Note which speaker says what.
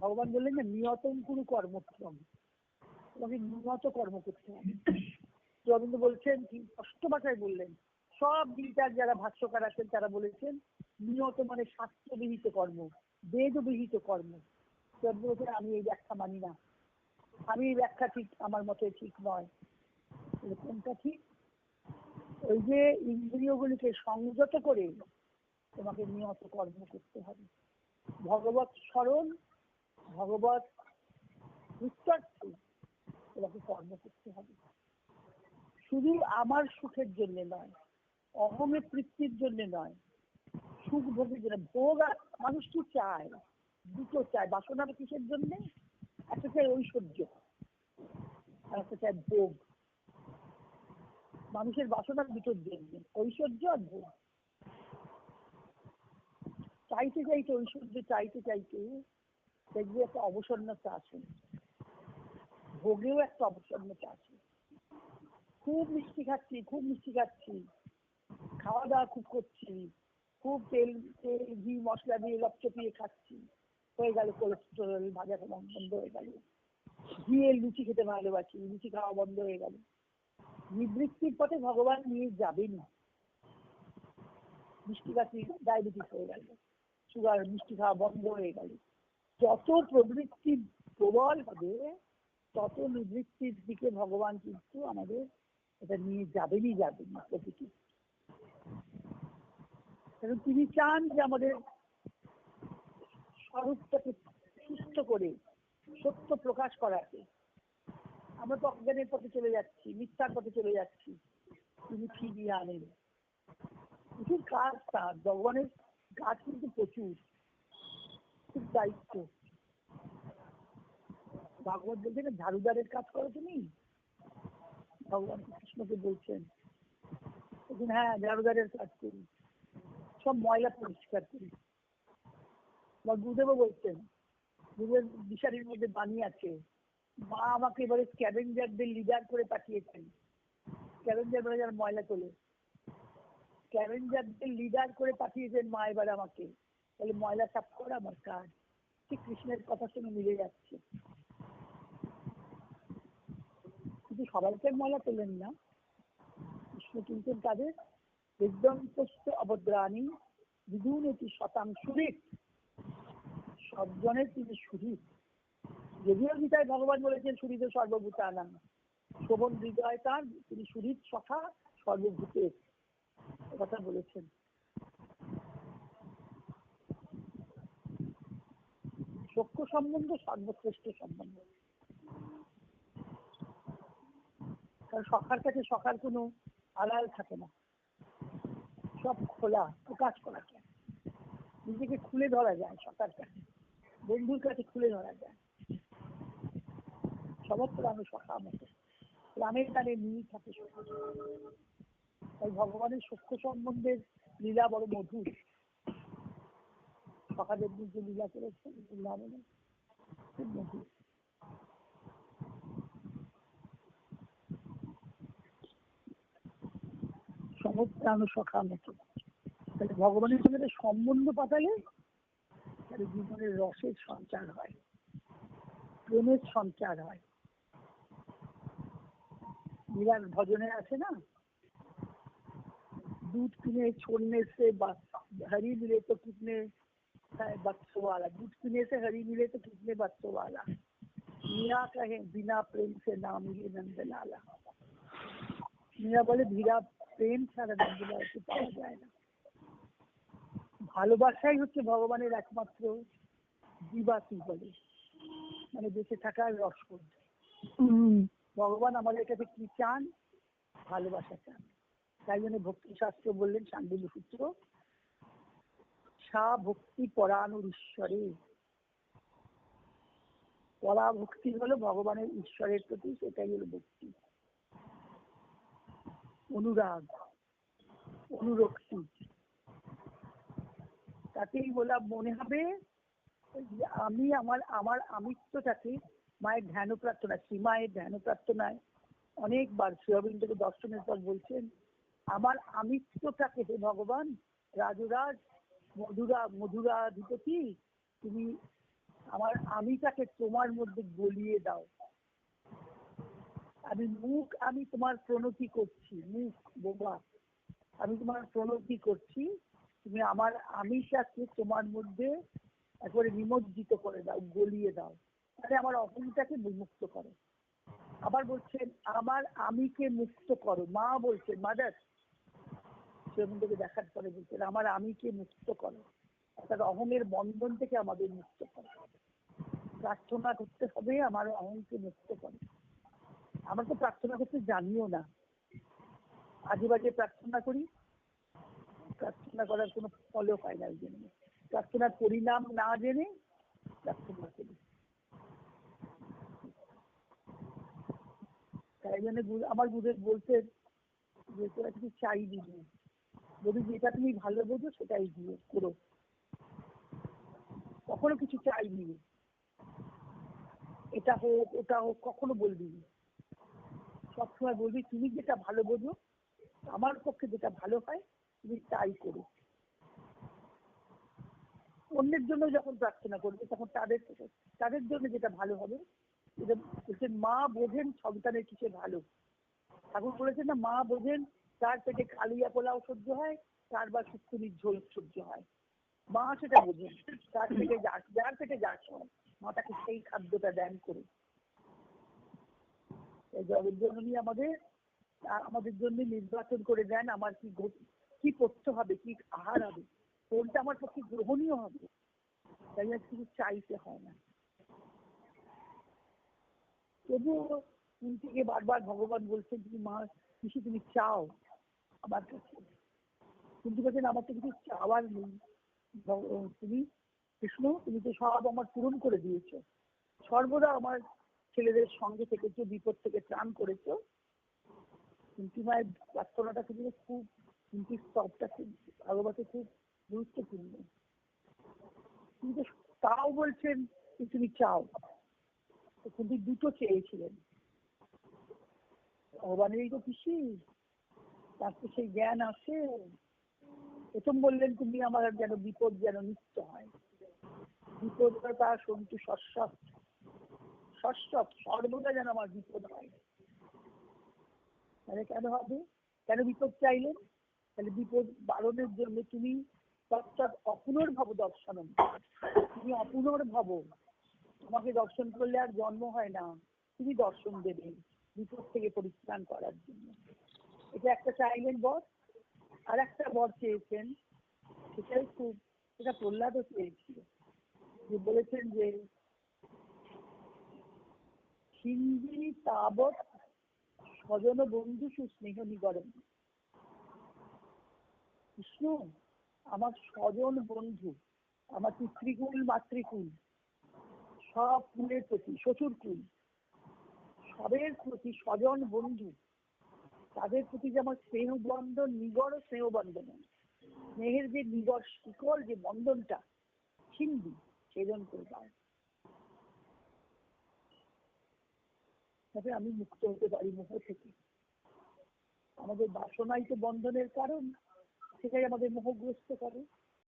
Speaker 1: ভগবান বললেন যে নিয়তম কোনো কর্মক্রম তোমাকে নিয়ত কর্ম করতে হবে। রবীন্দ্র বলছেন স্পষ্ট ভাষায় বললেন, সব গীতার যারা ভাষ্যকার আছেন তারা বলেছেন নিয়ত মানে শাস্ত্রবিহিত কর্ম, বেদবিহিত কর্ম। রবীন্দ্র আমি এই ব্যাখ্যা মানি না। আমি এই ব্যাখ্যা ঠিক আমার মতে ঠিক নয়। কোনটা ঠিক? ওই যে ইন্দ্রিয়গুলিকে সংযত করে তোমাকে নিয়ত কর্ম করতে হবে। ভগবত স্মরণ ভগবত নিশ্চর্থে তোমাকে কর্ম করতে হবে। শুধু আমার সুখের জন্য নয় অহমের তৃপ্তির জন্য নয়, সুখ ভোগের জন্য ভোগ আর মানুষ কি চায়? দুটো চায় বাসনার কিসের জন্য? একটা চাই ঐশ্বর্য একটা চায় ভোগ। মানুষের বাসনার দুটোর জন্য, ঐশ্বর্য আর ভোগ। চাইতে চাইতে ঐশ্বর্য, চাইতে চাইতে দেখবে একটা অবসন্নতা আছে ভোগেও একটা অবসন্নতা আছে খুব মিষ্টি খাচ্ছি, খুব মিষ্টি খাচ্ছি। খাওয়া দাওয়া খুব করছি। খুব তেল তেল, ঘি, মশলা দিয়ে লপচপিয়ে খাচ্ছি। হয়ে গেল কোলেস্টেরল ভাজা খাওয়া বন্ধ হয়ে গেল। ঘিয়ের লুচি খেতে ভালোবাসি, লুচি খাওয়া বন্ধ হয়ে গেল। নিবৃত্তির পথে ভগবান নিয়ে যাবেন মিষ্টি খাচ্ছি ডায়াবেটিস হয়ে গেল। সুগার মিষ্টি খাওয়া বন্ধ হয়ে গেল। যত প্রবৃত্তি প্রবল হবে, তত নিবৃত্তির দিকে ভগবান কিন্তু আমাদের এটা নিয়ে যাবেনই যাবেন প্রকৃতি। কারণ তিনি চান যে আমাদের স্বরূপটাকে সুস্থ করে, সত্য প্রকাশ করাকে আমরা তো অজ্ঞানের পথে চলে যাচ্ছি, মিথ্যার পথে চলে যাচ্ছি। তিনি ফিরিয়ে আনেন। প্রচুর কাজ তার, ভগবানের কাজ কিন্তু প্রচুর। খুব দায়িত্ব। ভাগবত বলছে না ঝাড়ুদারের কাজ করো তুমি। ভগবান কৃষ্ণকে বলছেন হ্যাঁ ঝাড়ুদারের কাজ করি। সব ময়লা পরিষ্কার করি। বা গুরুদেবও বলছেন, গুরুদেব দিশারির মধ্যে বাণী আছে। মা আমাকে এবারে স্ক্যাভেঞ্জারদের লিডার করে পাঠিয়েছেন। স্ক্যাভেঞ্জার মানে যারা ময়লা তোলে। স্ক্যাভেঞ্জারদের লিডার করে পাঠিয়েছেন মা এবার আমাকে। তাহলে ময়লা সাফ করা আমার কাজ ঠিক কৃষ্ণের কথার সঙ্গে মিলে যাচ্ছে। কিন্তু সবাইকে ময়লা তোলেন না। কৃষ্ণ কিন্তু তাদের বিধ্বংসস্ত অবদ্রাণী বিদুনতি শতাংশুরিক সজ্জনের তিনি সুরিত যদিও গীতায় ভগবান বলেছেন সুরিত সর্বভূতানাং। শোভন হৃদয় তার, তিনি সুরিত সখা সর্বভূতের কথা বলেছেন। সখ্য সম্বন্ধ, সর্বশ্রেষ্ঠ সম্বন্ধ। কারণ সখার কাছে সখার কোনো আড়াল থাকে না। সব খোলা, প্রকাশ করা যায়। নিজেকে খুলে ধরা যায় সকার কাছে। বন্ধুর কাছে খুলে ধরা যায়। সমস্ত আমি সখা মতো। রামের কানে নিয়ে থাকে তাই ভগবানের সূক্ষ্ম সম্বন্ধের লীলা বড় মধুর। সখাদের যে লীলা করেছেন বৃন্দাবনে খুব মধুর সমপ্রাণ সখা মতো তাহলে ভগবানের সঙ্গে সম্বন্ধ পাতালে তাহলে জীবনের রসের সঞ্চার হয় প্রেমের সঞ্চার হয় বিরাট ভজনে আছে না दूध पीने छोड़ने से हरी मिले तो कितने बच्चों वाला दूध पीने से हरी मिले तो कितने बच्चों वाला मीरा कहे बिना प्रेम से नाम ये नंद लाला मीरा বলে ধীরা প্রেম ছাড়া নন্দলালকে পাওয়া যায় না ভালোবাসাই হচ্ছে ভগবানের একমাত্র দিবাতি বলে মানে বেঁচে থাকার রসদ ভগবান আমাদের কাছে কি চান ভালোবাসা চান তাই জন্য ভক্তি শাস্ত্র বললেন শান্তিলু সূত্র সা ভক্তি পরাণুর ঈশ্বরে পরা ভক্তি হলো ভগবানের ঈশ্বরের প্রতি, সেটাই হলো ভক্তি। অনুরাগ, অনুরক্তি। তাতেই বলা মনে হবে আমি আমার আমার আমিত্বটাকে মায়ের ধ্যান প্রার্থনা শ্রীমায়ের ধ্যান প্রার্থনায় অনেকবার শ্রীঅরবিন্দকে দর্শনের পর বলছেন, আমার আমিত্বটাকে হে ভগবান, রাজরাজ মধুরা মধুরাধিপতি তুমি আমার আমিটাকে তোমার মধ্যে গলিয়ে দাও। আমি মুখ, আমি তোমার প্রণতি করছি, মুখ বোবা আমি তোমার প্রণতি করছি, তুমি আমার আমিটাকে তোমার মধ্যে একবারে নিমজ্জিত করে দাও, গলিয়ে দাও। তাহলে আমার অহংটাকে বিমুক্ত করো। আবার বলছেন, আমার আমিকে মুক্ত করো। মা বলছেন, মাদার সেরকমটাকে দেখার পরে বলছেন, আমার আমিকে মুক্ত করো। অর্থাৎ অহমের বন্ধন থেকে আমাদের মুক্ত করো। প্রার্থনা করতে হবে, আমার অহংকে মুক্ত করো। আমরা তো প্রার্থনা করতে জানিও না। আজে বাজে প্রার্থনা করি। প্রার্থনা করার কোনো ফলও পাই না ওই জন্য। প্রার্থনার পরিণাম না জেনে প্রার্থনা করি। তাই জন্য আমার গুরুদেব বলতেন যে তোরা কিছু চাই দিবি যদি যেটা তুমি ভালো বোঝো, সেটাই দিয়ে করো। কখনো কিছু চাইবি। এটা হোক, ওটা হোক, কখনো বলবি সবসময় বলবি, তুমি যেটা ভালো বোঝো, আমার পক্ষে যেটা ভালো হয়, তুমি তাই করো। অন্যের জন্য যখন প্রার্থনা করবে, তখন তাদের তাদের জন্য যেটা ভালো হবে মা বোঝেন সন্তানের কিসে ভালো। ঠাকুর বলেছেন না, মা বোঝেন তার পেটে কালিয়া পোলাও সহ্য হয়, তার বা শুকুরির ঝোল সহ্য হয়। মা সেটা বোঝেন, তার পেটে যা- যার পেটে যা হয় মা তাকে সেই খাদ্যটা দেন করে। জগজ্জননী আমাদের আমাদের জন্য নির্বাচন করে দেন, আমার কি কি করতে হবে, কি আহার হবে, কোনটা আমার পক্ষে গ্রহণীয় হবে? তাই আর কিছু চাইতে হয় না। তবুও থেকে বারবার ভগবান বলছেন, তুমি মা কিছু তুমি চাও আমার কাছে। কিন্তু বলছেন, আমার তো কিছু চাওয়ার নেই। তুমি কৃষ্ণ, তুমি তো সব আমার পূরণ করে দিয়েছ। সর্বদা আমার ছেলেদের সঙ্গে থেকেছো, বিপদ থেকে ত্রাণ করেছ। কিন্তু মায়ের প্রার্থনাটা কিন্তু খুব, কিন্তু স্তবটা খুব ভাগবতে খুব গুরুত্বপূর্ণ। কিন্তু তাও বলছেন যে তুমি চাও। কিন্তু দুটো চেয়েছিলেন। ভগবানেরই তো পিসি তার তো সেই জ্ঞান আছে। প্রথম বললেন তুমি আমার যেন বিপদ যেন নিত্য হয়। বিপদটা শস্যপ শস্যপ সর্বদা যেন আমার বিপদ হয়। তাহলে কেন হবে? কেন বিপদ চাইলেন? তাহলে বিপদ বারণের জন্য তুমি তৎসৎ অপুনর্ভব দর্শন তুমি অপুনর্ভব তোমাকে দর্শন করলে আর জন্ম হয় না। তুমি দর্শন দেবে বিপদ থেকে পরিত্রাণ করার জন্য। এটা একটা চাইলেন বর আর একটা বর চেয়েছেন। সেটাই খুব সেটা প্রহ্লাদও চেয়েছিল। যে বলেছেন যে হিন্দি তাবৎ স্বজন বন্ধু সুস্নেহ নিগরণ কৃষ্ণ, আমার স্বজন বন্ধু, আমার পিতৃকুল, মাতৃকুল, সব কুলের প্রতি শ্বশুর কুল সবের প্রতি স্বজন বন্ধু তাদের প্রতি যে আমার স্নেহ বন্ধন নিগড় স্নেহ বন্ধন স্নেহের যে নিগড় শিকড় যে বন্ধনটা হিন্দি ছেদন করে দাও। তবে আমি মুক্ত হতে পারি মোহ থেকে। আমাদের বাসনাই তো বন্ধনের কারণ, সেটাই আমাদের মোহগ্রস্ত করে।